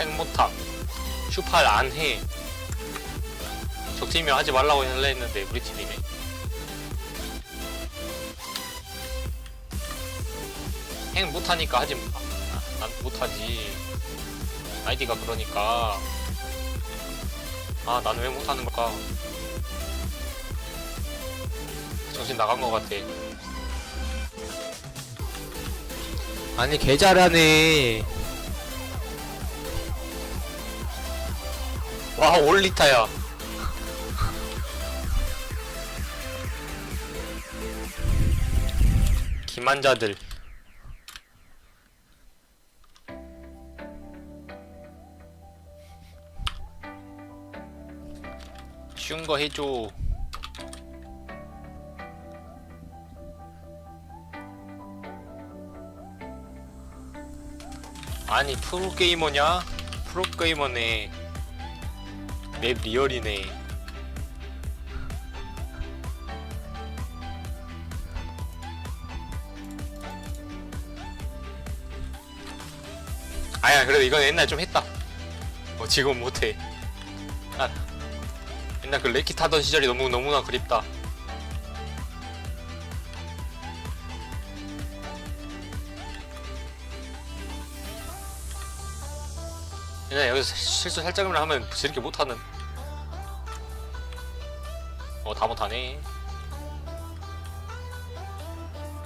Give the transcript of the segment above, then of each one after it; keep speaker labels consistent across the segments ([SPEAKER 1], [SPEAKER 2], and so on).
[SPEAKER 1] 핵 못함 슈팔 안해. 적팀이면 하지 말라고 했는데 우리 팀이네. 핵 못하니까 하지 마. 아, 난 못하지. 아이디가 그러니까. 아 나는 왜 못하는 걸까? 정신 나간 것 같아.
[SPEAKER 2] 아니 개 잘하네
[SPEAKER 1] 와 올리타야. 기만자들. 쉬운 거 해줘. 아니 프로게이머냐? 프로게이머네 맵 리얼이네. 아야 그래도 이건 옛날 좀 했다. 어 지금 못해. 아 옛날 그 레키 타던 시절이 너무 너무나 그립다. 여기서 실수 살짝이면 하면 저렇게 못하는. 어, 다 못하네.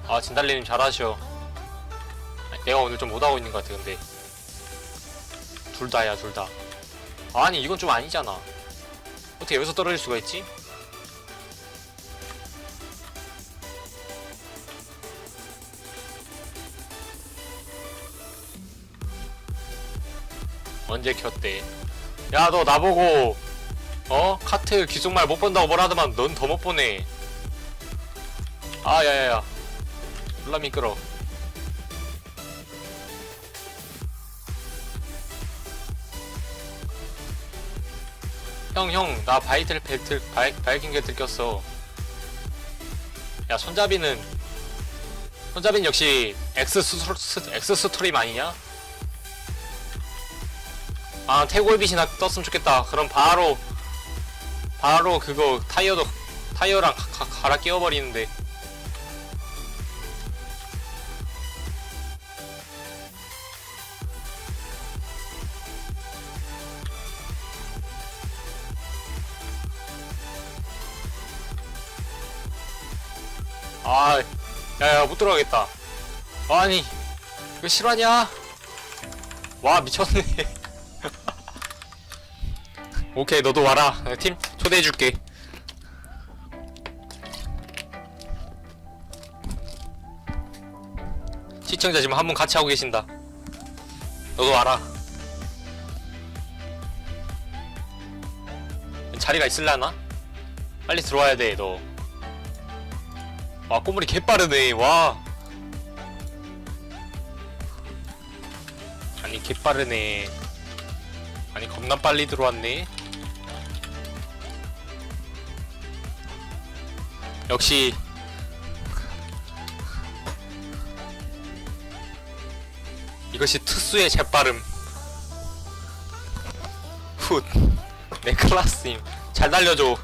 [SPEAKER 1] 아, 진달래님 잘하셔. 내가 오늘 좀 못하고 있는 것 같아, 근데. 둘 다야, 둘 다. 아니, 이건 좀 아니잖아. 어떻게 여기서 떨어질 수가 있지? 언제 켰대? 야, 너 나보고, 어? 카트 귀속말 못 본다고 뭐라 하더만 넌 더 못 보네. 아, 야야야. 졸라 미끄러. 형, 형, 나 바이틀 배틀, 바이, 바이킹 배틀 꼈어. 야, 손잡이는, 손잡이는 역시 엑스 스토, 스- 엑스 스토림 아니냐? 아, 태골빛이나 떴으면 좋겠다. 그럼 바로, 바로 그거 타이어도, 타이어랑 가, 가, 갈아 끼워버리는데. 아, 야야 못 들어가겠다. 아니, 이거 실화냐? 와 미쳤네. 오케이 너도 와라. 어, 팀 초대해줄게. 시청자 지금 한 분 같이 하고 계신다. 너도 와라. 자리가 있을라나? 빨리 들어와야 돼 너. 와 꼬물이 개빠르네 와 아니 개빠르네 아니 겁나 빨리 들어왔네 역시 이것이 특수의 재빠름. 훗내 클라스임 잘 날려줘.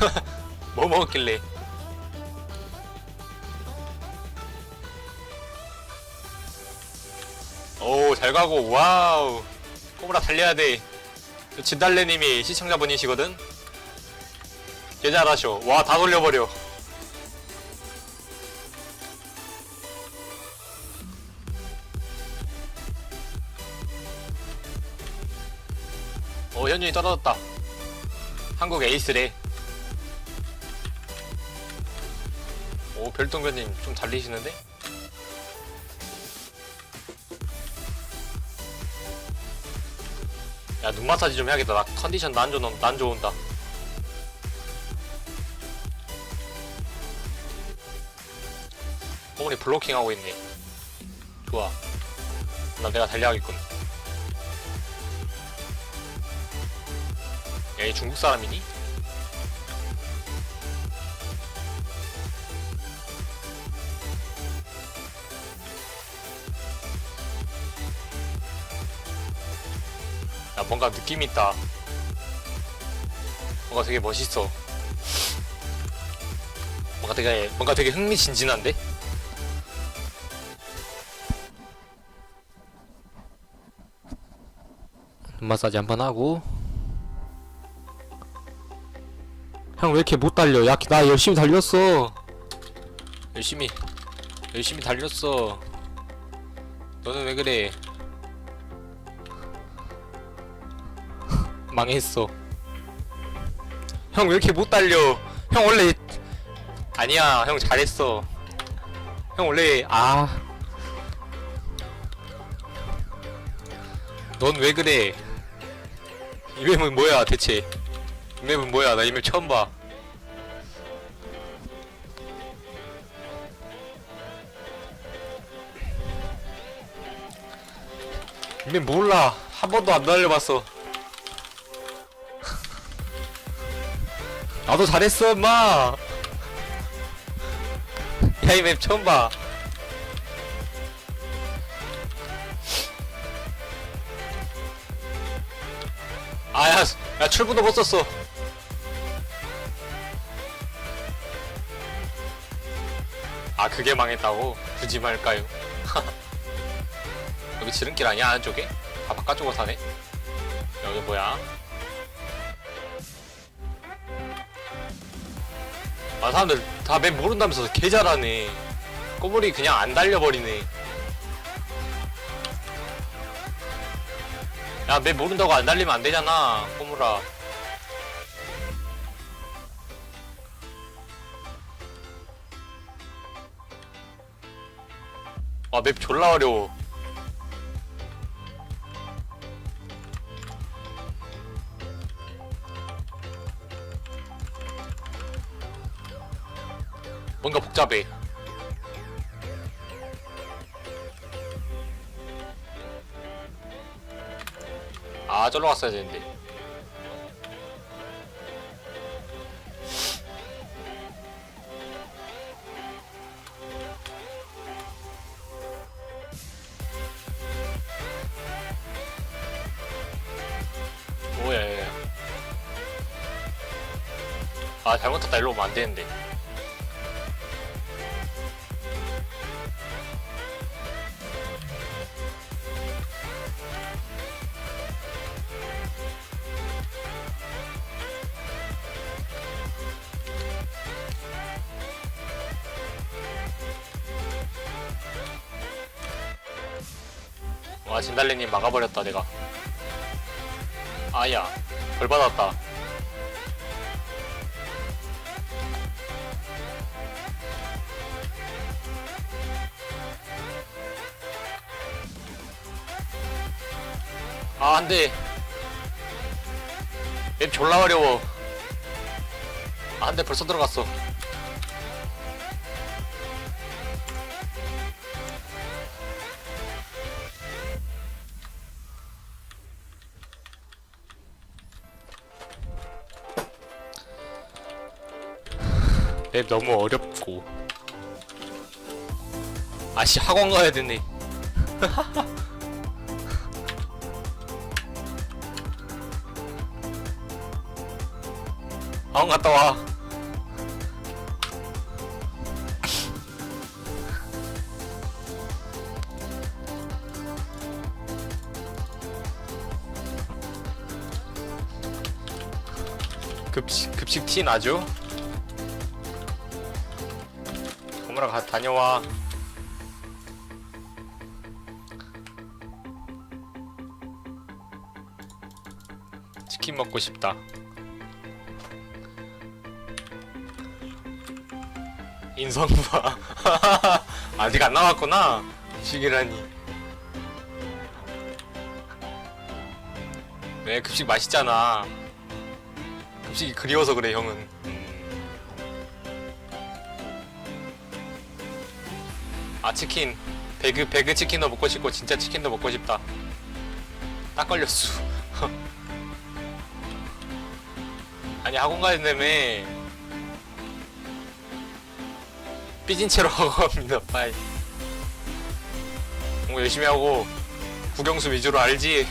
[SPEAKER 1] 뭐 먹었길래? 오 잘 가고. 와우. 꼬무라 달려야 돼. 진달래님이 시청자분이시거든 개 잘하셔 와 다 돌려버려. 오 현준이 떨어졌다. 한국 에이스래. 오 별똥별님 좀 달리시는데? 야 눈 마사지 좀 해야겠다. 나 컨디션 난 좋은 난 좋은다 블로킹 하고 있네 좋아. 나 내가 달려가겠군. 야얘 중국 사람이니? 야 뭔가 느낌 있다. 뭔가 되게 멋있어. 뭔가 되게 뭔가 되게 흥미진진한데
[SPEAKER 2] 마사지 한번 하고. 형 왜 이렇게 못 달려? 야 나 열심히 달렸어.
[SPEAKER 1] 열심히. 열심히 달렸어. 너는 왜 그래? 망했어. 형 왜 이렇게 못 달려? 형 원래 아니야 형 잘했어. 형 원래
[SPEAKER 2] 아.
[SPEAKER 1] 넌 왜 그래 이 맵은 뭐야 대체? 이 맵은 뭐야? 나 이 맵 처음 봐. 이맵 몰라. 한 번도 안 달려봤어. 나도 잘했어 엄마. 야이 맵 처음 봐 아야 야 출구도 못 썼어 아 그게 망했다고? 굳이 말까요? 여기 지름길 아니야 안쪽에? 다 바깥쪽으로 사네? 여기 뭐야? 아 사람들 다 맵 모른다면서 개 잘하네 꼬물이 그냥 안 달려버리네 야 맵 모른다고 안 달리면 안 되잖아 꼬물아 아 맵 졸라 어려워. 뭔가 복잡해 아 저로 갔어야 되는데. 뭐야 얘. 아 잘못했다. 일로 오면 안 되는데 와 진달래님 막아버렸다 내가. 아야 벌 받았다. 아 안돼. 맵 졸라 어려워. 아 안돼 벌써 들어갔어 너무 어렵고. 아씨 학원 가야 되네. 학원 갔다 와. 급식 급식 티 나죠? 고무라 가 다녀와. 치킨 먹고 싶다. 인성봐. 아직 안 나왔구나. 급식이라니. 왜 급식 맛있잖아. 급식이 그리워서 그래 형은. 치킨 배그 배그 치킨도 먹고 싶고 진짜 치킨도 먹고 싶다. 딱 걸렸어. 아니 학원 가야 된다며 삐진 채로 갑니다. 빨리 공부 열심히 하고 국영수 위주로 알지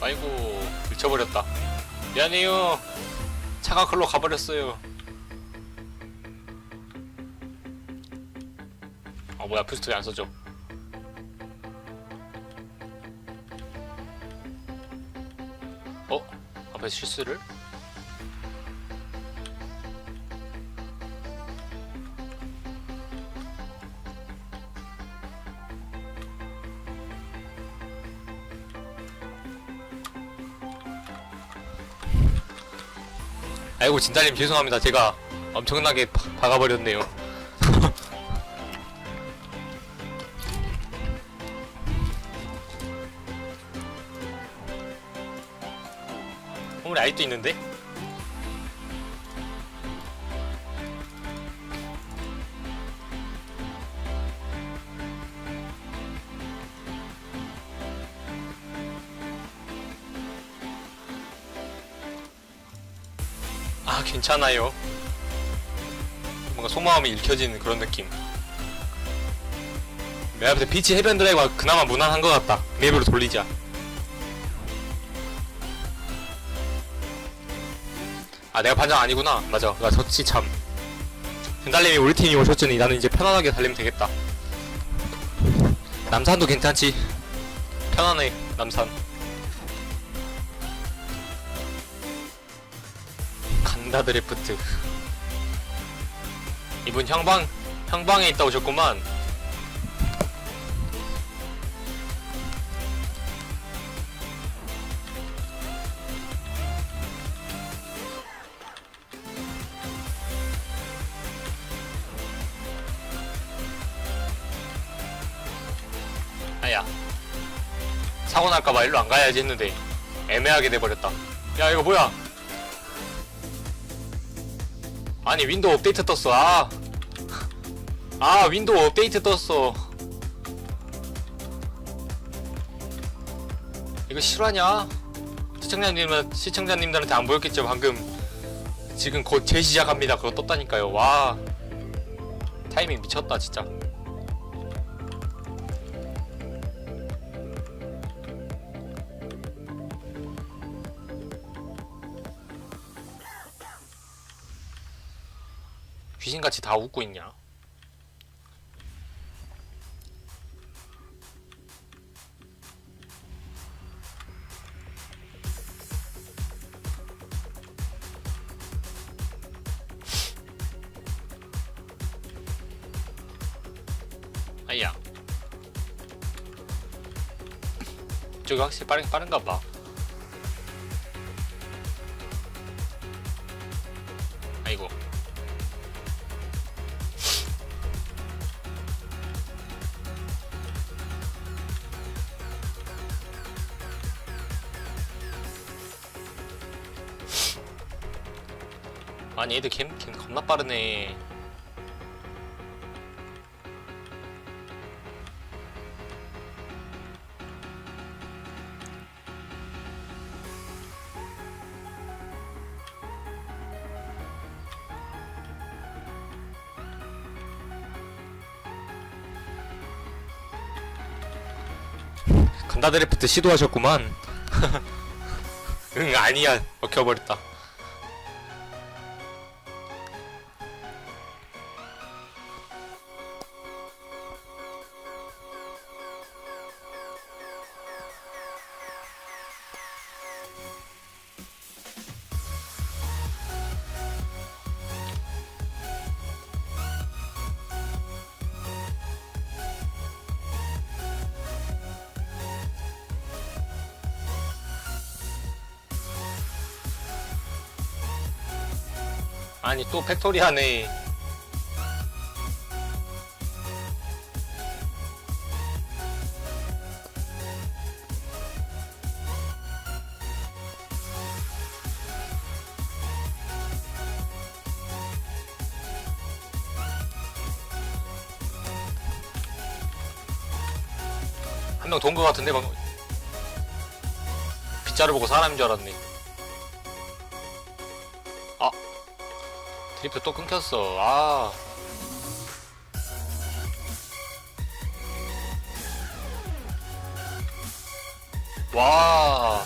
[SPEAKER 1] 아이고 밀쳐버렸다 미안해요 차가 글로 가버렸어요 아 뭐야 퓨스트리 안 써져 어? 앞에 실수를? 아이고 진달님 죄송합니다 제가 엄청나게 파- 박아버렸네요 우리 아이도 있는데? 아 괜찮아요. 뭔가 속마음이 읽혀지는 그런 느낌. 내가 볼때 비치 해변 드라이브가 그나마 무난한 것 같다. 맵으로 돌리자. 아 내가 반장 아니구나. 맞아. 나 졌지 참. 된달님이 우리 팀이 오셨으니 나는 이제 편안하게 달리면 되겠다. 남산도 괜찮지? 편안해 남산 간다 드래프트. 이분 형방 형방에 있다 오셨구만. 아야 사고 날까봐 일로 안 가야지 했는데 애매하게 돼버렸다. 야 이거 뭐야 아니 윈도우 업데이트 떴어. 아. 아 윈도우 업데이트 떴어. 이거 실화냐? 시청자님은 시청자님들한테 안 보였겠죠 방금? 지금 곧 재시작합니다. 그거 떴다니까요. 와. 타이밍 미쳤다 진짜 귀신같이 다 웃고 있냐? 아야. 저기 확실히 빠른 빠른가 봐. 아니 얘들 걔, 걔 겁나 빠르네. 간다 드래프트 시도하셨구만. 응 아니야. 먹혀버렸다 또 팩토리 하네. 한 명 돈 거 같은데 방금 빗자루 보고 사람인 줄 알았네. 리프트 또 끊겼어 아 와.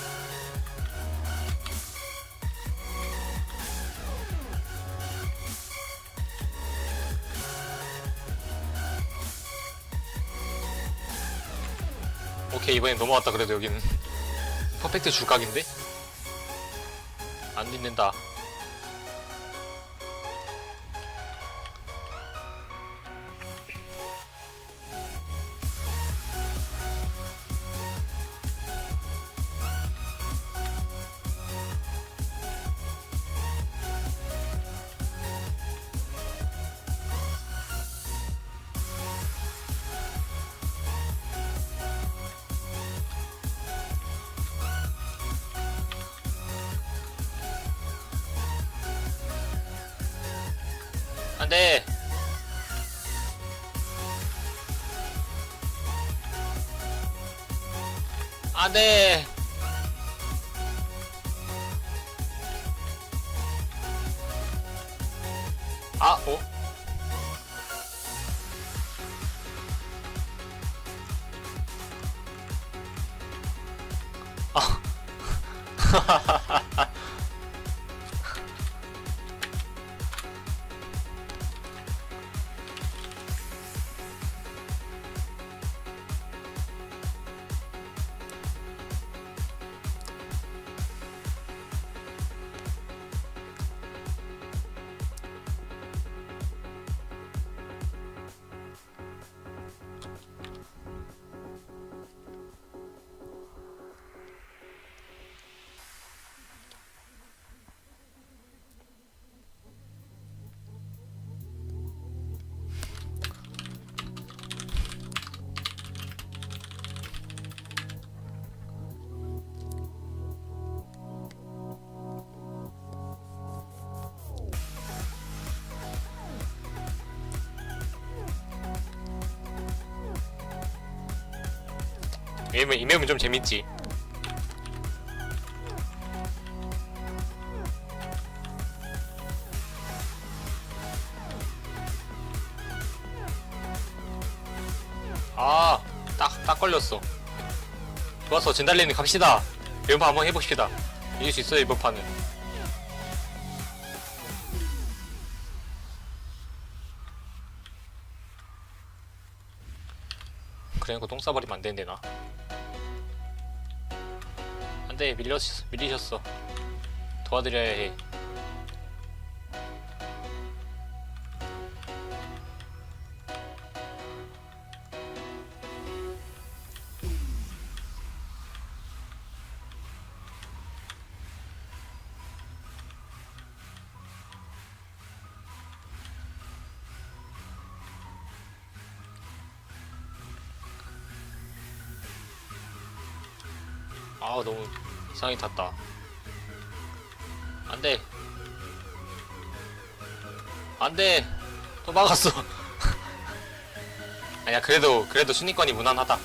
[SPEAKER 1] 오케이 이번엔 넘어왔다 그래도 여기는 퍼펙트 줄각인데? 안 믿는다 안돼 안돼 이맵은 이맵은 좀 재밌지 아, 딱, 딱 걸렸어. 좋았어, 진달리님 갑시다. 판 한번 해봅시다. 이길 수 있어요, 이번 판은. 그래, 그똥 싸버리면 안 되는데, 나. 안 돼, 밀렸, 밀리셨어. 도와드려야 해. 아 너무 이상하게 탔다. 안돼. 안돼. 또 막았어. 아니야 그래도 그래도 순위권이 무난하다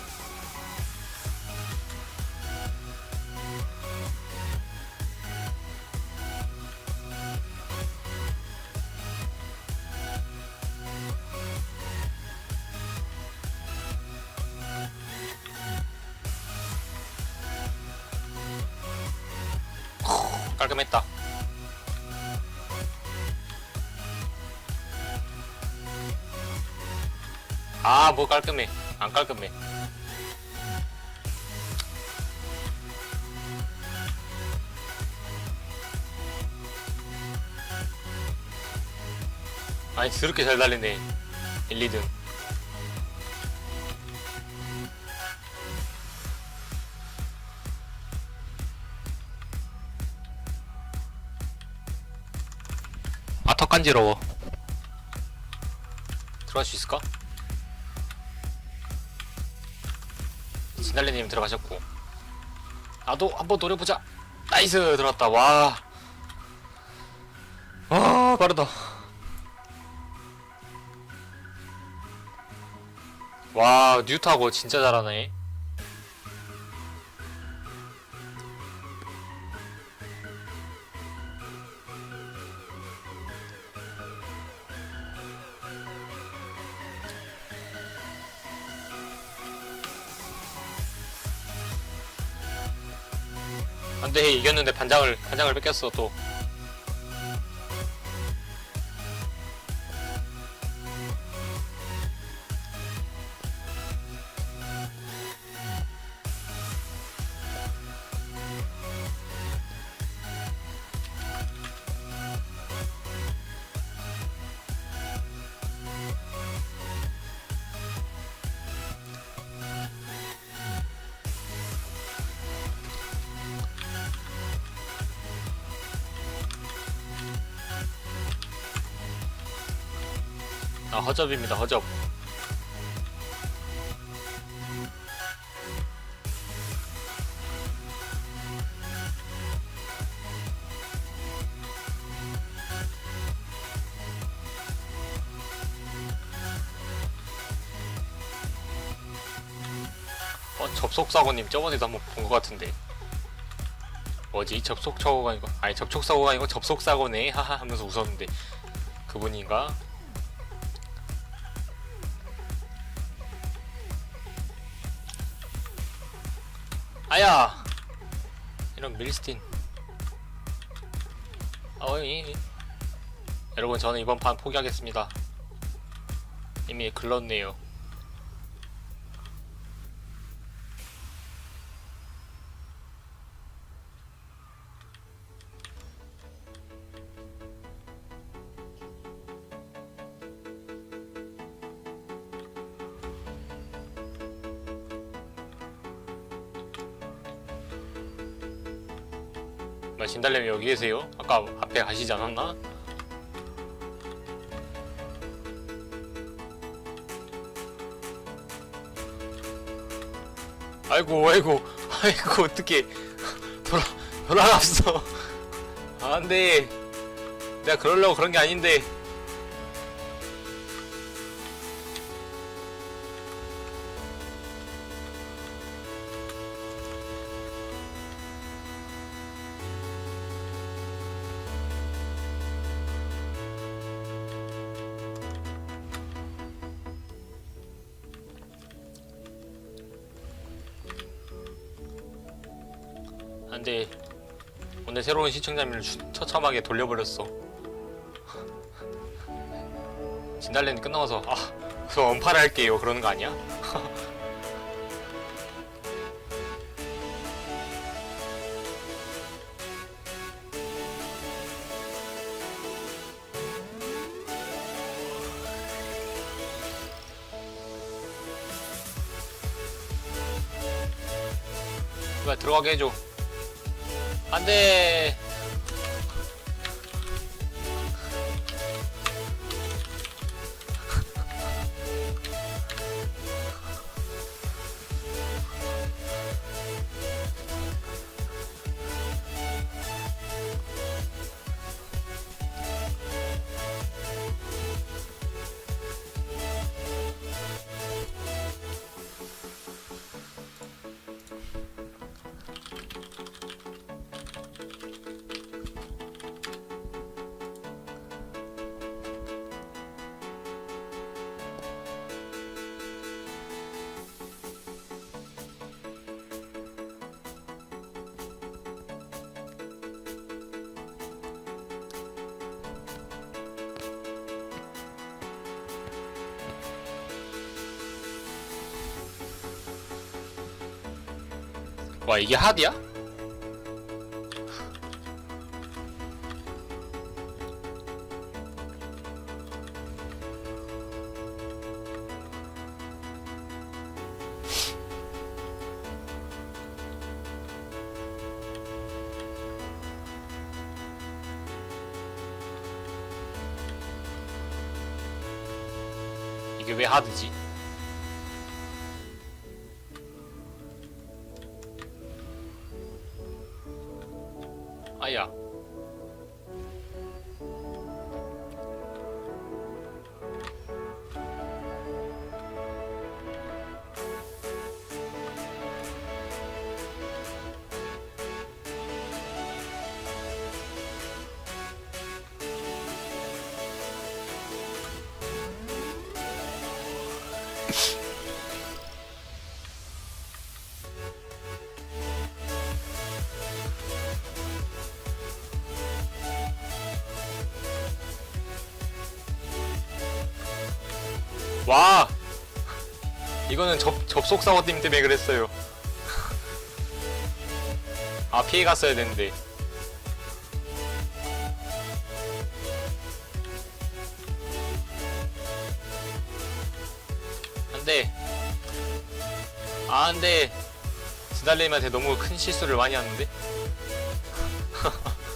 [SPEAKER 1] 깔끔해. 안 깔끔해. 아니 더럽게 잘 달리네. 1, 2등 아턱 간지러워. 들어갈 수 있을까? 진달래님 들어가셨고. 나도 한번 노려보자. 나이스! 들어왔다. 와. 아, 빠르다. 와, 뉴타고 진짜 잘하네. 이겼는데 반장을 반장을 뺏겼어 또 허접입니다 허접. 어 접속사고님 저번에도 한번 본 것 같은데. 뭐지 접속사고가 아니고 아니 접촉사고가 아니고 접속사고네. 하하 하면서 웃었는데. 그분인가? 아야. 이런 밀스틴. 어이. 여러분 저는 이번 판 포기하겠습니다. 이미 글렀네요 달래미 여기 계세요? 아까 앞에 가시지 않았나? 아이고 아이고 아이고 어떻게 돌아 돌아갔어 안돼 내가 그러려고 그런 게 아닌데 새로운 시청자님을 주- 처참하게 돌려버렸어. 진달래는 끝나서 아 그래서 언팔 할게요. 그러는 거 아니야? 들어가게 해줘 안돼 와 이게 하드야? 이게 왜 하드지? 이거는 접, 접속 사고님 때문에 그랬어요. 아 피해 갔어야 되는데. 안 돼 아 안 돼 지달님한테 너무 큰 실수를 많이 하는데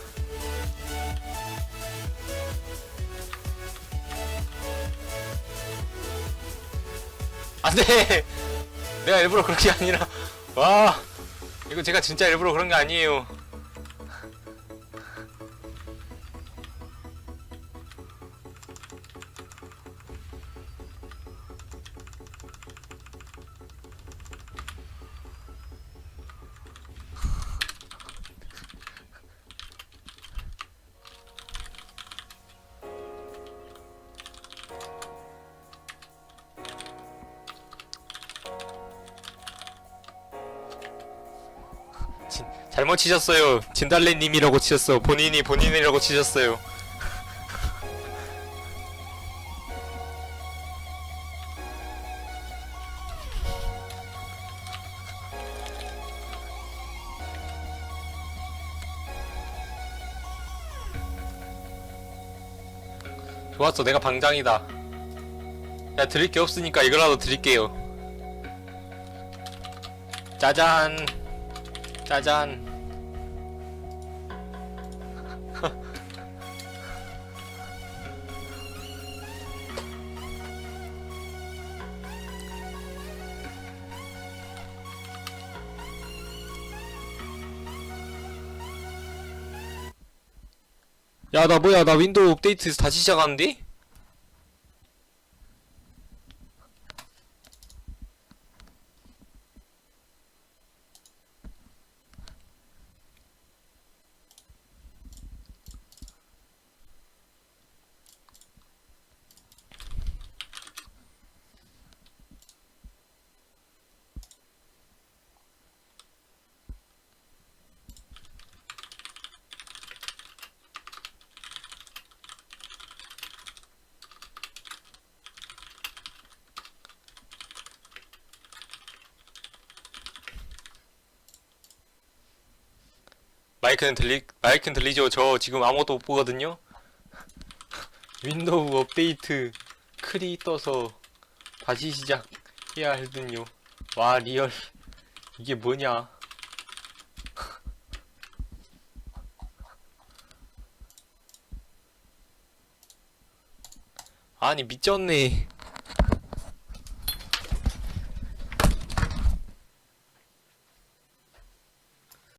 [SPEAKER 1] 안돼 내가 일부러 그런 게 아니라. 와. 이거 제가 진짜 일부러 그런 게 아니에요 치셨어요. 진달래님이라고 치셨어 본인이 본인이라고 치셨어요. 좋았어. 내가 방장이다. 야 드릴 게 없으니까 이거라도 드릴게요. 짜잔. 짜잔 야 나 뭐야 나 윈도우 업데이트 다시 시작하는데? 마이크는 들리 마이크는 들리죠? 저 지금 아무것도 못 보거든요. 윈도우 업데이트 클이 떠서 다시 시작해야 할든요. 와 리얼 이게 뭐냐? 아니 미쳤네.